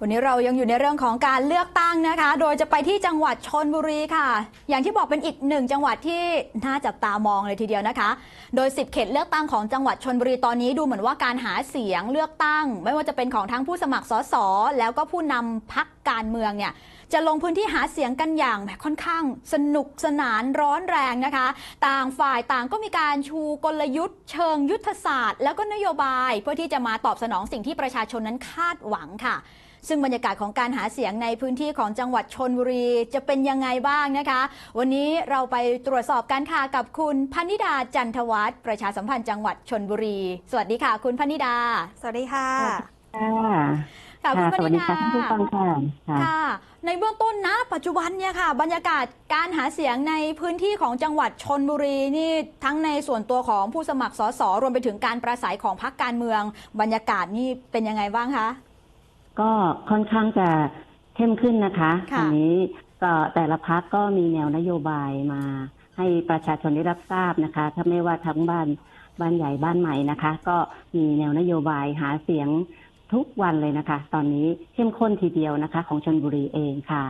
วันนี้เรายังอยู่ในเรื่องของการเลือกตั้งนะคะ โดยจะไปที่จังหวัดชนบุรีค่ะ อย่างที่บอกเป็นอีกหนึ่งจังหวัดที่น่าจับตามองเลยทีเดียวนะคะ โดย 10 เขตเลือกตั้งของจังหวัดชนบุรีตอนนี้ดูเหมือนว่าการหาเสียงเลือกตั้ง ไม่ว่าจะเป็นของทั้งผู้สมัครสสแล้วก็ผู้นำพักการเมืองเนี่ยจะลงพื้นที่หาเสียงกันอย่างค่อนข้างสนุกสนานร้อนแรงนะคะ ต่างฝ่ายต่างก็มีการชูกลยุทธ์ เชิงยุทธศาสตร์ แล้วก็นโยบาย เพื่อที่จะมาตอบสนองสิ่งที่ประชาชนนั้นคาดหวังค่ะ ซึ่งบรรยากาศของการหาเสียงในพื้นที่ของจังหวัดชนบุรีจะเป็นยังไงบ้างนะคะ วันนี้เราไปตรวจสอบกันค่ะกับคุณพนิดาจันทวัฒน์ประชาสัมพันธ์จังหวัดชนบุรี สวัสดีค่ะ คุณพนิดา สวัสดีค่ะค่ะค่ะคุณพสวันิสดีดาค่ะท่านผู้ฟังค่ะค่ะค่ะในเบื้องต้นนะ ปัจจุบันเนี่ยค่ะ บรรยากาศการหาเสียงในพื้นที่ของจังหวัดชนบุรีนี่ทั้งในส่วนตัวของผู้สมัครสสรวมไปถึงการประสัยของพรรคการเมือง บรรยากาศนี่เป็นยังไงบ้างคะ ก็ค่อนข้างจะเข้มขึ้นนะคะค่ะอันี้ก็แต่ละพักก็มีแนวนโยบายมาให้ประชาชนได้รับทราบนะคะ ถ้าไม่ว่าทั้งบ้านบ้านใหญ่บ้านใหม่นะคะ ก็มีแนวนโยบายหาเสียงทุกวันเลยนะคะ ตอนนี้เข้มข้นทีเดียวนะคะ ของชนบุรีเองค่ะ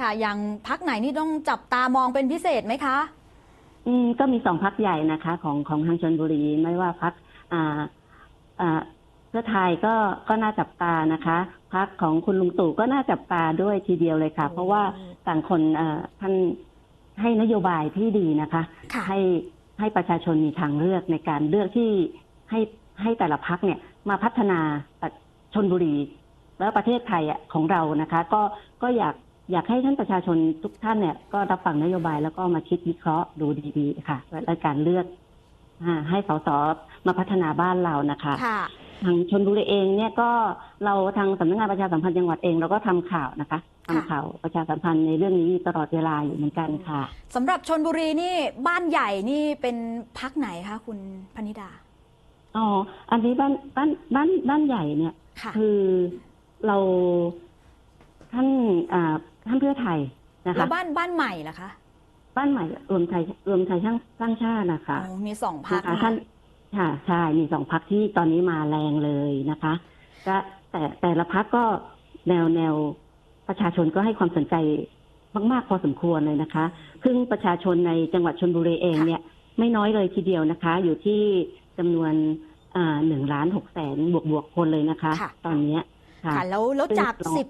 ค่ะอย่างพักไหนนี่ต้องจับตามองเป็นพิเศษไหมคะ อืมก็มีสองพักใหญ่นะคะ ของของทางชนบุรีไม่ว่าพักอ่าอ่า เพื่อไทยก็ก็น่าจับตานะคะพักของคุณลุงตู่ก็น่าจับตาด้วยทีเดียวเลยค่ะ เพราะว่าต่างคนเอ่อท่านให้นโยบายที่ดีนะคะค่ะให้ให้ประชาชนมีทางเลือกในการเลือกที่ให้ให้แต่ละพักเนี่ยมาพัฒนาชนบุรี แล้วประเทศไทยอะของเรานะคะ ก็ก็อยากอยากให้ท่านประชาชนทุกท่านเนี่ยก็รับฟังนโยบายแล้วก็มาคิดวิเคราะห์ดูดีๆค่ะและการเลือกอ่าให้สสมาพัฒนาบ้านเรานะคะค่ะ ทางชนบุรีเองเนี่ยก็เราทางสำนักงานประชาสัมพันธ์จังหวัดเองเราก็ทำข่าวนะคะทำข่าวประชาสัมพันธ์ในเรื่องนี้ตลอดเวลาอยู่เหมือนกันค่ะสำหรับชนบุรีนี่บ้านใหญ่นี่เป็นพักไหนคะคุณพนิดาอ๋ออันนี้บ้านบ้านบ้านบ้านใหญ่เนี่ยค่ะคือเราท่านอ่าท่านเพื่อไทยนะแล้คะวบ้านบ้านใหม่ล่ะคะ บ้านใหม่รวมไทยรวมไทยสร้างสร้างชาตินะคะอ๋อมีสองพักนะคะท่าน ค่ะใช่มีสองพักที่ตอนนี้มาแรงเลยนะคะก็แต่แต่ละพักก็แนวแนวประชาชนก็ให้ความสนใจมากๆพอสมควรเลยนะคะซึ่งประชาชนในจังหวัดชนบุรีเองเนี่ยไม่น้อยเลยทีเดียวนะคะ อยู่ที่จำนวนหนึ่งล้านหกแสนบวกบวกๆคนเลยนะคะค่ะตอนเนี้ยค่ะค่ะ แล้วแล้วซึ่งจากเราสิบ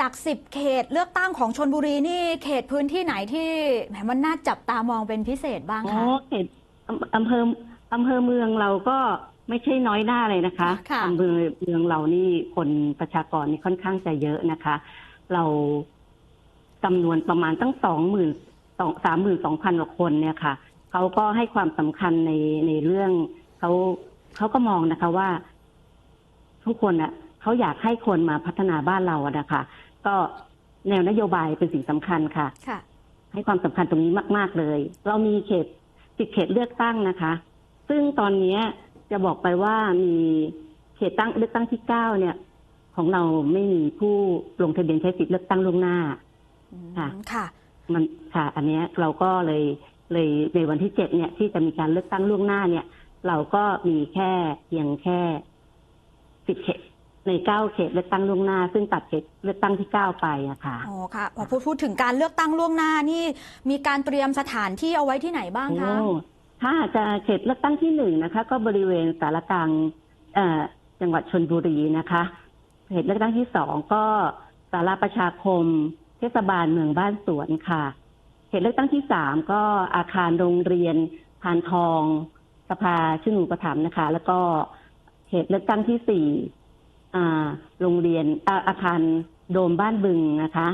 จากสิบเขตเลือกตั้งของชนบุรีนี่เขตพื้นที่ไหนที่แหมมันน่าจับตามองเป็นพิเศษบ้างอ๋อคะเขตอำอำเภอ อำเภอเมืองเราก็ไม่ใช่น้อยหน้าเลยนะคะค่ะอำเภอเมืองเรานี่คนประชากรนี่ค่อนข้างจะเยอะนะคะ เราจำนวนประมาณตั้งสองหมื่นสองสามหมื่นสองพันกว่าคนเนี่ยค่ะเขาก็ให้ความสำคัญในในเรื่องเขาเขาก็มองนะคะว่า ทุกคนอะเขาอยากให้คนมาพัฒนาบ้านเราอะนะคะ ก็แนวนโยบายเป็นสิ่งสำคัญค่ะ ค่ะ ให้ความสำคัญตรงนี้มาก ๆ เลย เรามีเขตสิบเขตเลือกตั้งนะคะ ซึ่งตอนเนี้ยจะบอกไปว่ามีเขตตั้งเลือกตั้งที่เก้าเนี่ย ของเราไม่มีผู้ลงทะเบียนใช้สิทธิ์เลือกตั้งล่วงหน้าค่ะค่ะ มันค่ะ อันเนี้ยเราก็เลยเลยในวันที่เจ็ดเนี่ย ที่จะมีการเลือกตั้งล่วงหน้าเนี่ย เราก็มีแค่เพียงแค่สิบเขตในเก้าเขตเลือกตั้งล่วงหน้า ซึ่งตัดเขตเลือกตั้งที่เก้าไปอะค่ะอ๋อค่ะพอพูดพูดถึงการเลือกตั้งล่วงหน้านี่ มีการเตรียมสถานที่เอาไว้ที่ไหนบ้างคะโอ้ ถ้าจะเขตเลือกตั้งที่หนึ่งนะคะ ก็บริเวณสารกลางจังหวัดชนบุรีนะคะเขตเลือกตั้งที่สองก็สาราประชาคม เทศบาลเมืองบ้านสวนค่ะเขตเลือกตั้งที่สามก็อาคารโรงเรียนพานทองสภาชื่อหนูประถมนะคะ แล้วก็เขตเลือกตั้งที่สี่โรงเรียนอาอาคารโดมบ้านบึงนะคะ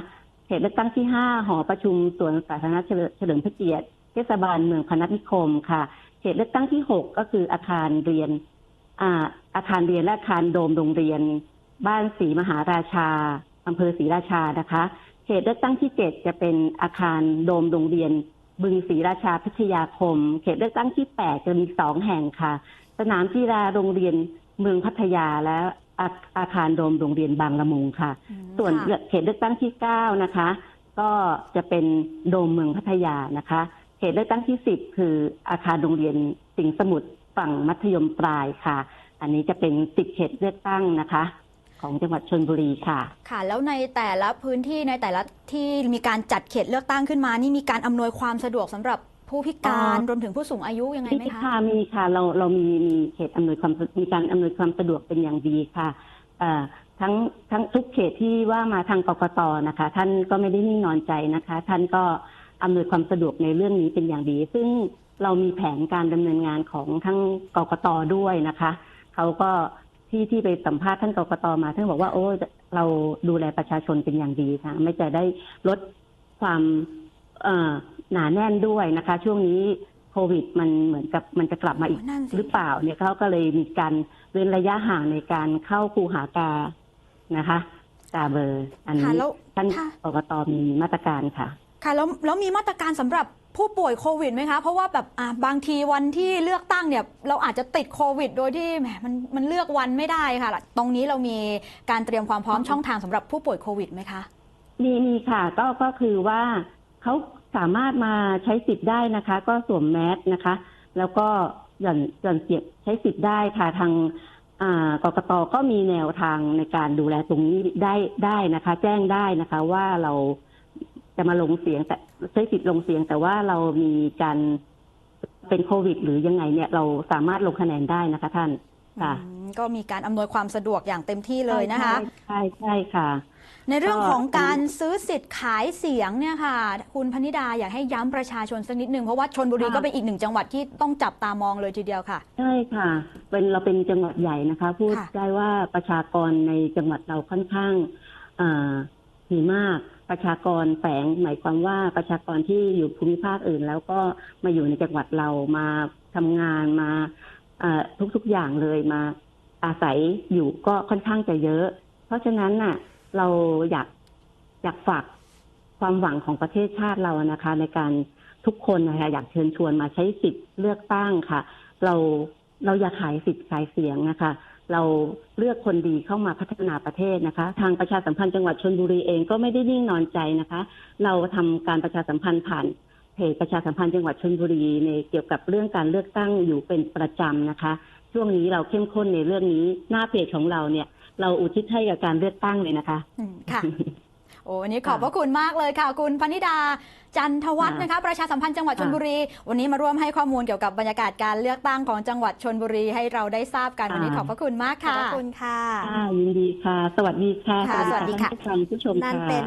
เขตเลือกตั้งที่ห้าหอประชุมสวนสาธารณะเฉลิมพระเกียรติ เทศบาลเมืองพนัสนิคมค่ะ เขตเลือกตั้งที่หกก็คืออาคารเรียนอ่าอาคารเรียนและอาคารโดมโรงเรียน บ้านศรีมหาราชาอำเภอศรีราชานะคะ เขตเลือกตั้งที่เจ็ดจะเป็นอาคารโดมโรงเรียน บึงศรีราชาพิทยาคม เขตเลือกตั้งที่แปดจะมีสองแห่งค่ะ สนามกีฬาโรงเรียนเมืองพัทยาและอาอาคารโดมโรงเรียนบางละมุงค่ะอืมส่วนค่ะเขตเลือกตั้งที่เก้านะคะ ก็จะเป็นโดมเมืองพัทยานะคะ เขตเลือกตั้งที่สิบคืออาคารโรงเรียนสิงห์สมุทรฝั่งมัธยมปลายค่ะ อันนี้จะเป็นสิบเขตเลือกตั้งนะคะ ของจังหวัดชนบุรีค่ะ ค่ะ แล้วในแต่ละพื้นที่ในแต่ละที่มีการจัดเขตเลือกตั้งขึ้นมา นี่มีการอำนวยความสะดวกสำหรับผู้พิการอ๋อรวมถึงผู้สูงอายุยังไงไหมมีคะค่ะมีค่ะ เราเรามีมีเขตอำนวยความมีการอำนวยความสะดวกเป็นอย่างดีค่ะเอ่อทั้งทั้งทุกเขตที่ว่ามาทางกกตนะคะ ท่านก็ไม่ได้นิ่งนอนใจนะคะ ท่านก็ อำนวยความสะดวกในเรื่องนี้เป็นอย่างดี ซึ่งเรามีแผนการดำเนินงานของทั้งกกตด้วยนะคะเขาก็ที่ที่ไปสัมภาษณ์ท่านกกตมาท่านบอกว่าโอ้เราดูแลประชาชนเป็นอย่างดีค่ะ ไม่จะได้ลดความเอ่อหนาแน่นด้วยนะคะ ช่วงนี้โควิด มันเหมือนกับมันจะกลับมาอีกนั่นสิหรือเปล่าเนี่ยเขาก็เลยมีการเว้นระยะห่างในการเข้าคูหากานะคะกาเบอร์ อันค่ะนี้แล้วท่านค่ะกกตมีมาตรการค่ะ ค่ะแล้วแล้วมีมาตรการสำหรับผู้ป่วยโควิดไหมคะ เพราะว่าแบบอะบางทีวันที่เลือกตั้งเนี่ยเราอาจจะติดโควิด โดยที่แหมมันมันเลือกวันไม่ได้ค่ะ ตรงนี้เรามีการเตรียมความพร้อมอ๋อช่องทางสำหรับผู้ป่วยโควิดไหมคะ มีมีค่ะ ก็ก็คือว่าเขาสามารถมาใช้สิทธิ์ได้นะคะ ก็สวมแมสนะคะ แล้วก็หย่อนหย่อนเสียบใช้สิทธิ์ได้ค่ะทางอ่ากกตก็มีแนวทางในการดูแลตรงนี้ได้ได้นะคะ แจ้งได้นะคะว่าเรา จะมาลงเสียงแต่ใช้สิทธิ์ลงเสียง แต่ว่าเรามีการเป็นโควิด หรือยังไงเนี่ยเราสามารถลงคะแนนได้นะคะท่านค่ะอืมก็มีการอำนวยความสะดวกอย่างเต็มที่เลยนะคะใช่ใช่ค่ะ ในเรื่องก็ของการซื้อสิทธิ์ขายเสียงเนี่ยค่ะ คุณพนิดาอยากให้ย้ำประชาชนสักนิดหนึ่งเพราะว่าชนบุรีค่ะก็เป็นอีกหนึ่งจังหวัดที่ต้องจับตามองเลยทีเดียวค่ะ ใช่ค่ะ เป็นเราเป็นจังหวัดใหญ่นะคะ พูดค่ะได้ว่าประชากรในจังหวัดเราค่อนข้างเอ่อมีมาก ประชากรแฝงหมายความว่าประชากรที่อยู่ภูมิภาคอื่น แล้วก็มาอยู่ในจังหวัดเรามาทำงานมาทุกๆอย่างเลยมาอาศัยอยู่ก็ค่อนข้างจะเยอะ เพราะฉะนั้นน่ะ เราอยากอยากฝากความหวังของประเทศชาติเรานะคะ ในการทุกคนนะคะอยากเชิญชวนมาใช้สิทธิ์เลือกตั้งค่ะ เราเราอยากขายสิทธิ์ขายเสียงนะคะ เราเลือกคนดีเข้ามาพัฒนาประเทศนะคะ ทางประชาสัมพันธ์จังหวัดชนบุรีเองก็ไม่ได้นิ่งนอนใจนะคะ เราทำการประชาสัมพันธ์ผ่านเพจประชาสัมพันธ์จังหวัดชนบุรีในเกี่ยวกับเรื่องการเลือกตั้งอยู่เป็นประจำนะคะ ช่วงนี้เราเข้มข้นในเรื่องนี้หน้าเพจของเราเนี่ย เราอุทิศให้กับการเลือกตั้งเลยนะคะค่ะ โอ้วันนี้ขอบพระคุณมากเลยค่ะ คุณพนิดาจันทวัฒน์ค่ะนะคะ ประชาสัมพันธ์จังหวัดชค่ะนบุรี วันนี้มาร่วมให้ข้อมูลเกี่ยวกับบรรยากาศการเลือกตั้งของจังหวัดชนบุรีให้เราได้ทราบกันวันนี้ขอบพระคุณมากขอบค่ะพระคุณค่ะค่ะยินดีค่ะ สวัสดีค่ะค่ะสวัสดีค่ะท่านผู้ฟังผู้ชมนั่นค่ะเป็น